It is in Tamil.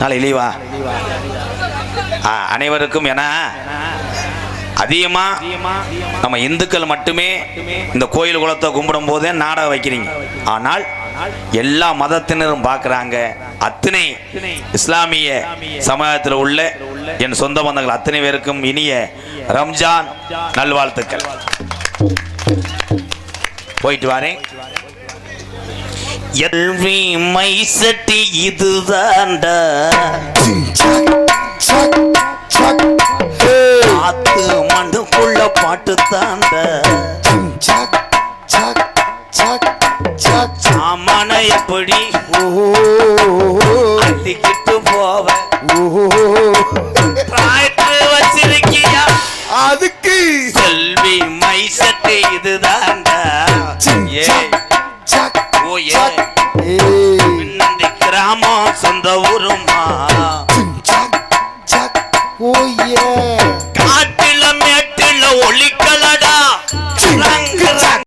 நாளை லீவா அனைவருக்கும் என அதிகமா நம்ம இந்துக்கள் மட்டுமே இந்த கோயில் குளத்தை கும்பிடும் போதே நாடகம் வைக்கிறீங்க. ஆனால் எல்லா மதத்தினரும் பார்க்குறாங்க. அத்தனை இஸ்லாமிய சமுதாயத்தில் உள்ள என் சொந்த பந்தங்கள் அத்தனை பேருக்கும் இனிய ரம்ஜான் நல்வாழ்த்துக்கள். போயிட்டு வரேன். எல்வி மை சட்டி இதுதான்டா ஆத்து மண்டுக்குள்ள பாட்டு தாண்ட சாமான எப்படி அள்ளிக்கிட்டு போவ? கிராமம் சொந்த ஊருமா?